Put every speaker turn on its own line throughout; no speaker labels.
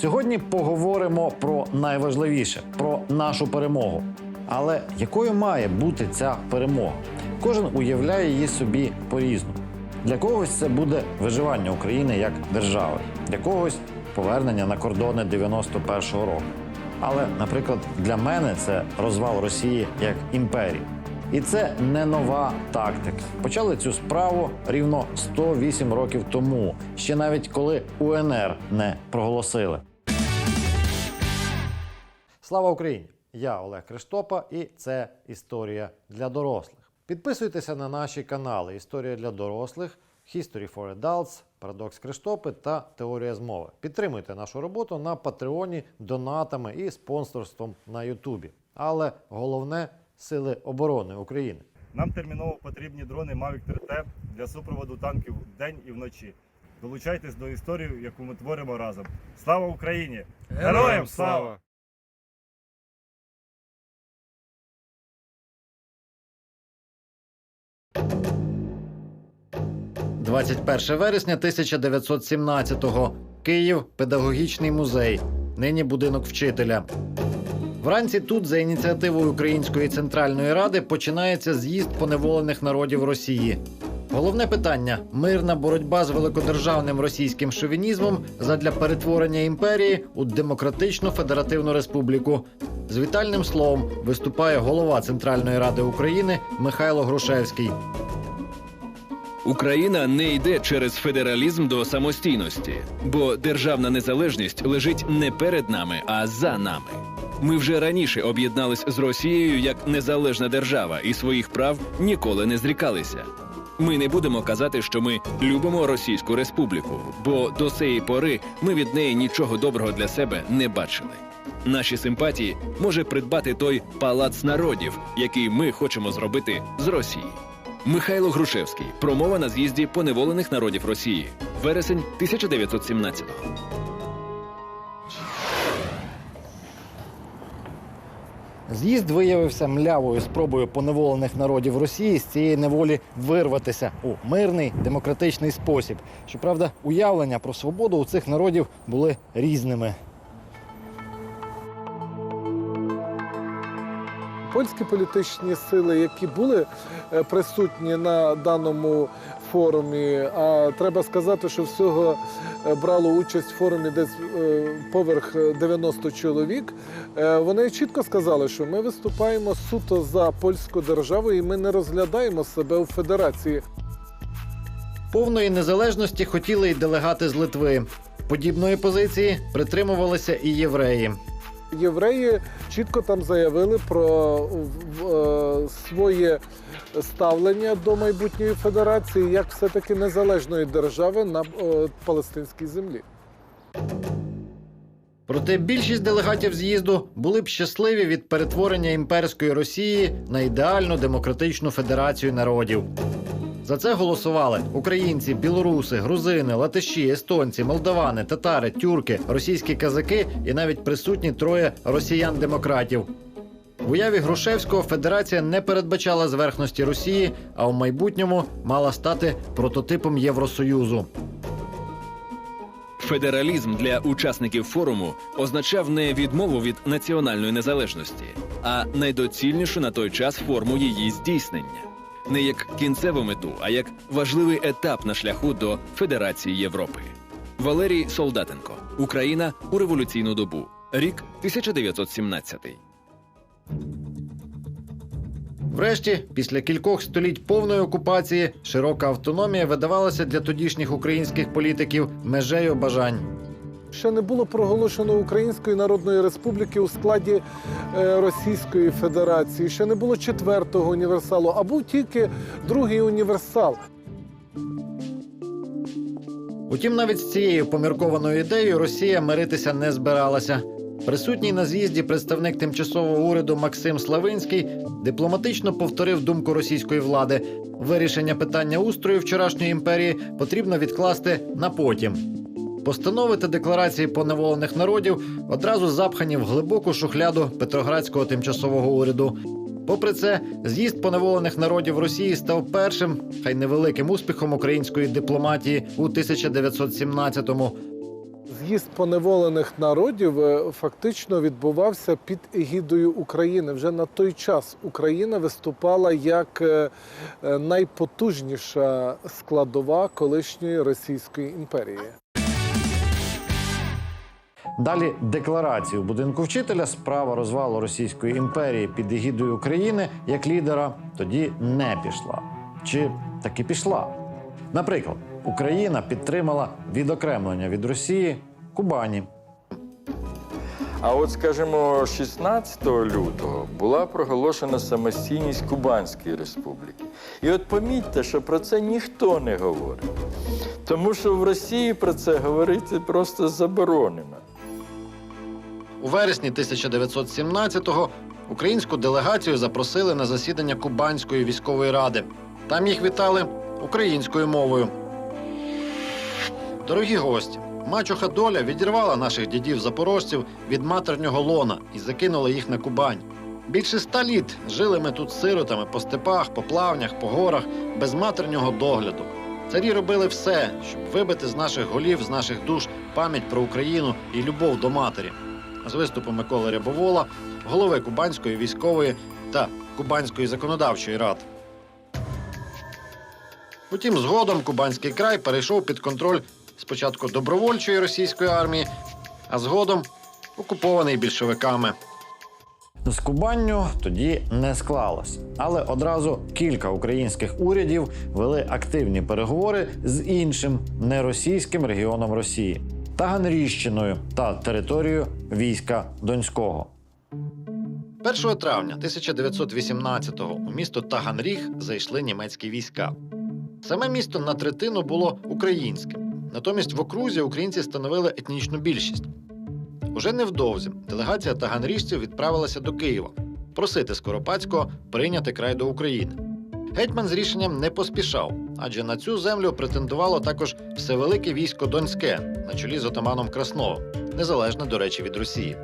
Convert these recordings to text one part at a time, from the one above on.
Сьогодні поговоримо про найважливіше про нашу перемогу. Але якою має бути ця перемога? Кожен уявляє її собі по-різному. Для когось це буде виживання України як держави, для когось повернення на кордони 91-го року. Але, наприклад, для мене це розвал Росії як імперії. І це не нова тактика. Почали цю справу рівно 108 років тому, ще навіть коли УНР не проголосили. Слава Україні! Я Олег Криштопа, і це історія для дорослих. Підписуйтеся на наші канали Історія для дорослих, History for Adults, Парадокс Криштопи та Теорія змови. Підтримуйте нашу роботу на Патреоні, донатами і спонсорством на Ютубі. Але головне сили оборони України.
Нам терміново потрібні дрони Mavic 3T для супроводу танків вдень і вночі. Долучайтесь до історії, яку ми творимо разом. Слава Україні! Героям слава!
21 вересня 1917-го. Київ, педагогічний музей. Нині будинок вчителя. Вранці тут, за ініціативою Української центральної ради, починається з'їзд поневолених народів Росії. Головне питання мирна боротьба з великодержавним російським шовінізмом задля перетворення імперії у демократичну федеративну республіку. З вітальним словом виступає голова Центральної ради України Михайло Грушевський.
Україна не йде через федералізм до самостійності, бо державна незалежність лежить не перед нами, а за нами. Ми вже раніше об'єднались з Росією як незалежна держава і своїх прав ніколи не зрікалися. Ми не будемо казати, що ми любимо Російську Республіку, бо до цієї пори ми від неї нічого доброго для себе не бачили. Наші симпатії може придбати той палац народів, який ми хочемо зробити з Росії. Михайло Грушевський. Промова на з'їзді поневолених народів Росії. Вересень 1917-го.
З'їзд виявився млявою спробою поневолених народів Росії з цієї неволі вирватися у мирний демократичний спосіб. Щоправда, уявлення про свободу у цих народів були різними.
Польські політичні сили, які були е, присутні на даному форумі, а треба сказати, що всього е, брало участь в форумі десь е, поверх 90 чоловік. е, Вони чітко сказали, що ми виступаємо суто за польську державу і ми не розглядаємо себе у федерації.
Повної незалежності хотіли й делегати з Литви. Подібної позиції притримувалися і євреї.
Євреї чітко там заявили про е, своє ставлення до майбутньої федерації як все-таки незалежної держави на е, палестинській землі.
Проте більшість делегатів з'їзду були б щасливі від перетворення імперської Росії на ідеальну демократичну федерацію народів. За це голосували українці, білоруси, грузини, латиші, естонці, молдавани, татари, тюрки, російські казаки і навіть присутні троє росіян-демократів. В уяві Грушевського федерація не передбачала зверхності Росії, а в майбутньому мала стати прототипом Євросоюзу.
Федералізм для учасників форуму означав не відмову від національної незалежності, а найдоцільнішу на той час форму її здійснення. Не як кінцеву мету, а як важливий етап на шляху до Федерації Європи. Валерій Солдатенко. Україна у революційну добу. Рік 1917.
Врешті, після кількох століть повної окупації, широка автономія видавалася для тодішніх українських політиків межею бажань.
Ще не було проголошено Української Народної Республіки у складі е, Російської Федерації, ще не було четвертого універсалу, а був тільки другий універсал.
Утім, навіть з цією поміркованою ідеєю Росія миритися не збиралася. Присутній на з'їзді представник тимчасового уряду Максим Славинський дипломатично повторив думку російської влади. Вирішення питання устрою вчорашньої імперії потрібно відкласти на потім. Постанови та декларації поневолених народів одразу запхані в глибоку шухляду Петроградського тимчасового уряду. Попри це, з'їзд поневолених народів Росії став першим, хай невеликим успіхом української дипломатії у 1917-му.
з'їзд поневолених народів е, фактично відбувався під егідою України. Вже на той час Україна виступала як е, е, найпотужніша складова колишньої Російської імперії.
Далі декларації у будинку вчителя справа розвалу Російської імперії під егідою України як лідера тоді не пішла. Чи таки пішла? Наприклад, Україна підтримала відокремлення від Росії Кубані.
А от, скажімо, 16 лютого була проголошена самостійність Кубанської республіки. І от помітьте, що про це ніхто не говорить. Тому що в Росії про це говорити просто заборонено.
У вересні 1917-го українську делегацію запросили на засідання Кубанської військової ради. Там їх вітали українською мовою. Дорогі гості, мачуха доля відірвала наших дідів-запорожців від матернього лона і закинула їх на Кубань. Більше ста літ жили ми тут сиротами по степах, по плавнях, по горах, без матернього догляду. Царі робили все, щоб вибити з наших голів, з наших душ пам'ять про Україну і любов до матері. З виступу Миколи Рябовола, голови Кубанської військової та Кубанської законодавчої рад. Утім, згодом Кубанський край перейшов під контроль спочатку добровольчої російської армії, а згодом окупований більшовиками. З Кубанню тоді не склалось, але одразу кілька українських урядів вели активні переговори з іншим неросійським регіоном Росії Таганріщиною та територією війська Донського. 1 травня 1918-го у місто Таганріг зайшли німецькі війська. Саме місто на третину було українським. Натомість в окрузі українці становили етнічну більшість. Уже невдовзі делегація таганріжців відправилася до Києва просити Скоропадського прийняти край до України. Гетьман з рішенням не поспішав, адже на цю землю претендувало також всевелике військо Донське на чолі з отаманом Красновим, незалежне, до речі, від Росії.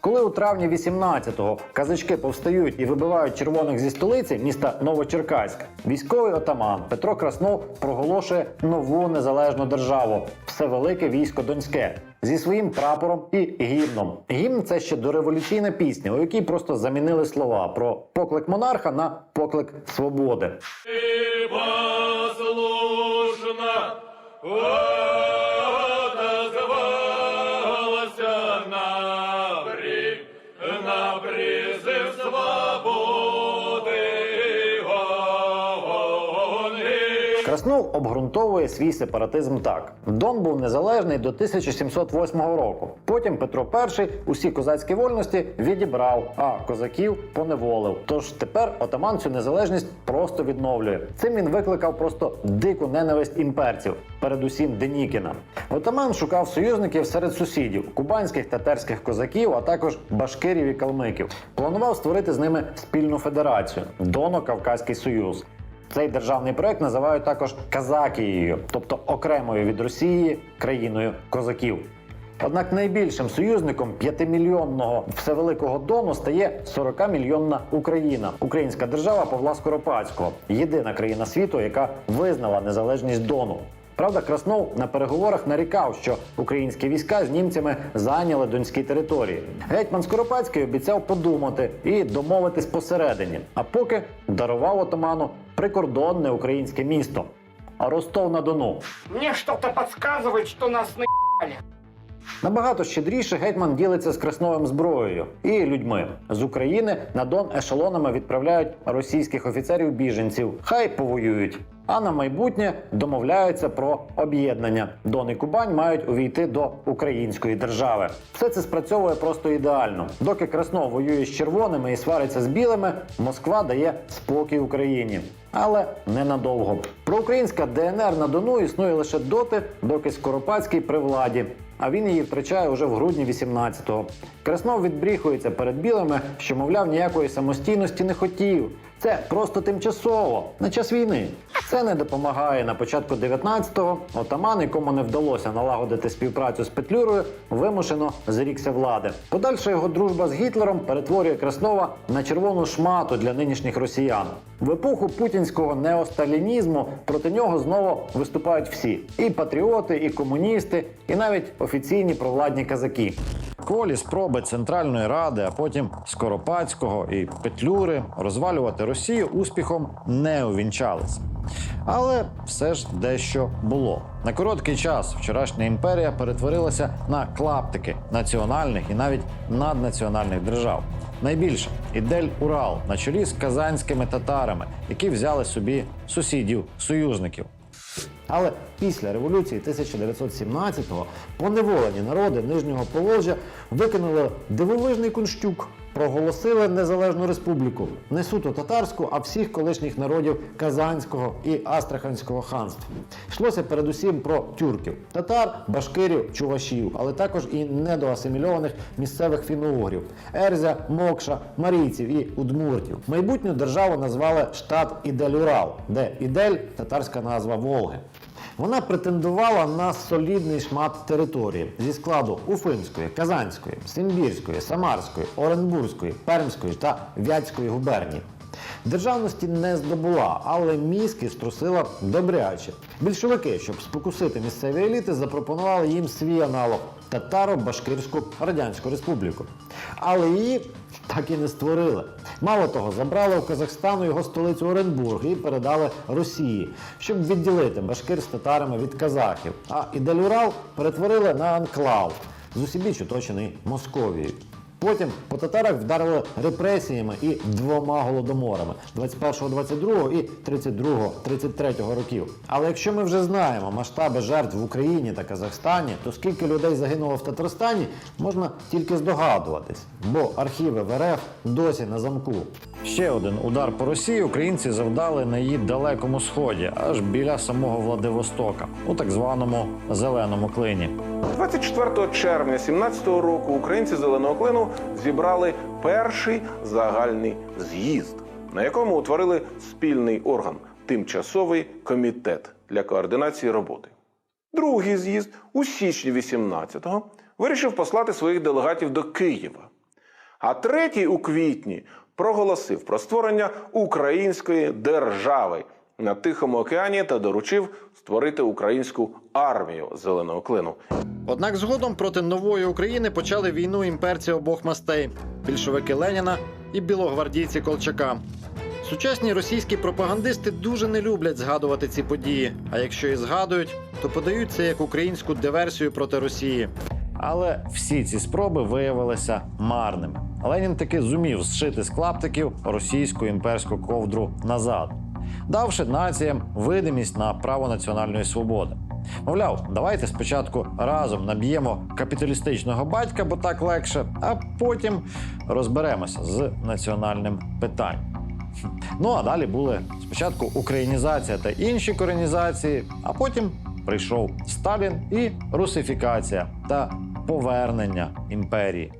Коли у травні 18-го казачки повстають і вибивають червоних зі столиці міста Новочеркаськ, військовий отаман Петро Краснов проголошує нову незалежну державу всевелике військо Донське зі своїм прапором і гімном. Гімн це ще дореволюційна пісня, у якій просто замінили слова про поклик монарха на поклик свободи.
послушна
Краснов обґрунтовує свій сепаратизм так: Дон був незалежний до 1708 року. Потім Петро І усі козацькі вольності відібрав, а козаків поневолив. Тож тепер отаман цю незалежність просто відновлює. Цим він викликав просто дику ненависть імперців, передусім Денікіна. Отаман шукав союзників серед сусідів кубанських татарських козаків, а також башкирів і калмиків. Планував створити з ними спільну федерацію Доно-Кавказький Союз. Цей державний проект називають також Казакією, тобто окремою від Росії країною козаків. Однак найбільшим союзником п'ятимільйонного всевеликого дону стає 40-мільйонна Україна, українська держава Павла Скоропадського, єдина країна світу, яка визнала незалежність Дону. Правда, Краснов на переговорах нарікав, що українські війська з німцями зайняли донські території. Гетьман Скоропадський обіцяв подумати і домовитись посередині. А поки дарував отаману прикордонне українське місто Ростов на Дону.
Мне что-то подсказывает, что нас на...
Набагато щедріше гетьман ділиться з Красновим зброєю і людьми з України на Дон ешелонами відправляють російських офіцерів біженців. Хай повоюють. А на майбутнє домовляються про об'єднання. Дон і Кубань мають увійти до української держави. Все це спрацьовує просто ідеально. Доки Краснов воює з червоними і свариться з білими, Москва дає спокій Україні. Але ненадовго. Проукраїнська ДНР на Дону існує лише доти, доки Скоропадський при владі. А він її втрачає уже в грудні 18-го. Краснов відбріхується перед білими, що, мовляв, ніякої самостійності не хотів. Це просто тимчасово, на час війни. Це не допомагає на початку 19-го. Отаман, якому не вдалося налагодити співпрацю з Петлюрою, вимушено зрікся влади. Подальша його дружба з Гітлером перетворює Краснова на червону шмату для нинішніх росіян. В епоху путінського неосталінізму проти нього знову виступають всі: і патріоти, і комуністи, і навіть офіційні провладні казаки. Кволі спроби Центральної Ради, а потім Скоропадського і Петлюри розвалювати Росію успіхом не увінчалися. Але все ж дещо було. На короткий час вчорашня імперія перетворилася на клаптики національних і навіть наднаціональних держав. Найбільше ідель Урал на чолі з казанськими татарами, які взяли собі сусідів союзників. Але після революції 1917-го поневолені народи Нижнього Поволжя викинули дивовижний кунштюк, проголосили незалежну республіку, не суто татарську, а всіх колишніх народів Казанського і Астраханського ханств. Йшлося передусім про тюрків, татар, башкирів, чувашів, але також і недоасимільованих місцевих фіно-угрів – Ерзя, Мокша, Марійців і Удмуртів. Майбутню державу назвали штат Ідель-Урал, де Ідель татарська назва Волги. Вона претендувала на солідний шмат території зі складу Уфимської, Казанської, Симбірської, Самарської, Оренбурзької, Пермської та Вятської губернії. Державності не здобула, але мізки струсила добряче. Більшовики, щоб спокусити місцеві еліти, запропонували їм свій аналог Татаро-Башкирську Радянську Республіку. Але її так і не створили. Мало того, забрали у Казахстану його столицю Оренбург і передали Росії, щоб відділити башкир з татарами від казахів. А Ідель-Урал перетворили на анклав з усібіч оточений Московією. Потім по татарах вдарили репресіями і двома голодоморами 21-22 і 32-33 років. Але якщо ми вже знаємо масштаби жертв в Україні та Казахстані, то скільки людей загинуло в Татарстані, можна тільки здогадуватись, бо архіви в РФ досі на замку. Ще один удар по Росії українці завдали на її далекому сході, аж біля самого Владивостока, у так званому зеленому клині.
24 червня 17-го року українці зеленого клину зібрали перший загальний з'їзд, на якому утворили спільний орган тимчасовий комітет для координації роботи. Другий з'їзд у січні 18-го вирішив послати своїх делегатів до Києва. А третій у квітні проголосив про створення української держави на Тихому океані та доручив створити українську армію зеленого клину.
Однак згодом проти нової України почали війну імперці обох мастей більшовики Леніна і білогвардійці Колчака. Сучасні російські пропагандисти дуже не люблять згадувати ці події. А якщо і згадують, то подають це як українську диверсію проти Росії. Але всі ці спроби виявилися марними. Ленін таки зумів зшити з клаптиків російську імперську ковдру назад, давши націям видимість на право національної свободи. Мовляв, давайте спочатку разом наб'ємо капіталістичного батька, бо так легше, а потім розберемося з національним питанням. Ну а далі були спочатку українізація та інші коренізації, а потім прийшов Сталін і русифікація та повернення імперії.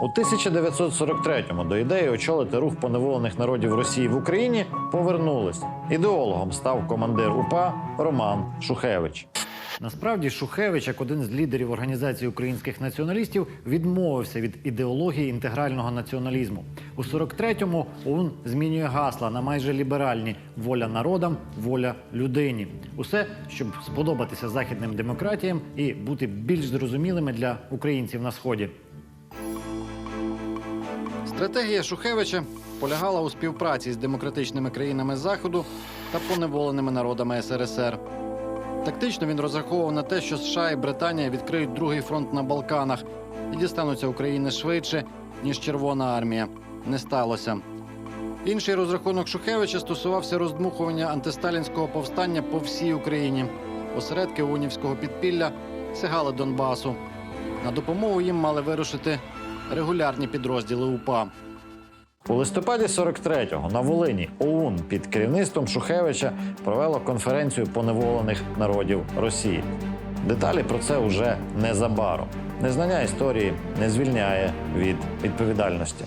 У 1943-му до ідеї очолити рух поневолених народів Росії в Україні повернулись. Ідеологом став командир УПА Роман Шухевич. Насправді Шухевич, як один з лідерів організації українських націоналістів, відмовився від ідеології інтегрального націоналізму. У 43-му ОУН змінює гасла на майже ліберальні воля народам, воля людині. Усе, щоб сподобатися західним демократіям і бути більш зрозумілими для українців на сході. Стратегія Шухевича полягала у співпраці з демократичними країнами Заходу та поневоленими народами СРСР. Тактично він розраховував на те, що США і Британія відкриють другий фронт на Балканах і дістануться України швидше, ніж Червона армія. Не сталося. Інший розрахунок Шухевича стосувався роздмухування антисталінського повстання по всій Україні. Осередки унівського підпілля сягали Донбасу. На допомогу їм мали вирушити регулярні підрозділи УПА. У листопаді 43-го на Волині ОУН під керівництвом Шухевича провело конференцію поневолених народів Росії. Деталі про це уже незабаром. Незнання історії не звільняє від відповідальності.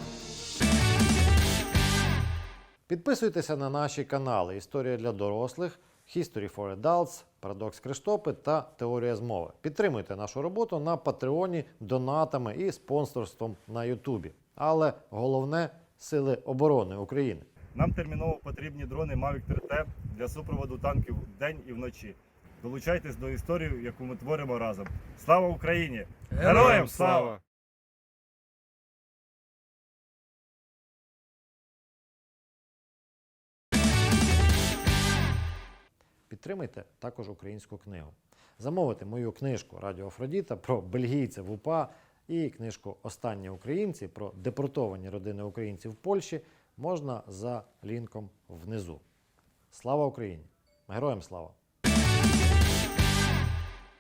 Підписуйтеся на наші канали Історія для дорослих, History for Adults, Парадокс Криштопи та Теорія змови. Підтримуйте нашу роботу на Патреоні, донатами і спонсорством на Ютубі. Але головне сили оборони України.
Нам терміново потрібні дрони Mavic 3T для супроводу танків вдень і вночі. Долучайтесь до історії, яку ми творимо разом. Слава Україні! Героям слава!
Підтримайте також українську книгу. Замовити мою книжку Радіо Афродіта про бельгійця в УПА і книжку Останні українці про депортовані родини українців в Польщі можна за лінком внизу. Слава Україні! Героям слава!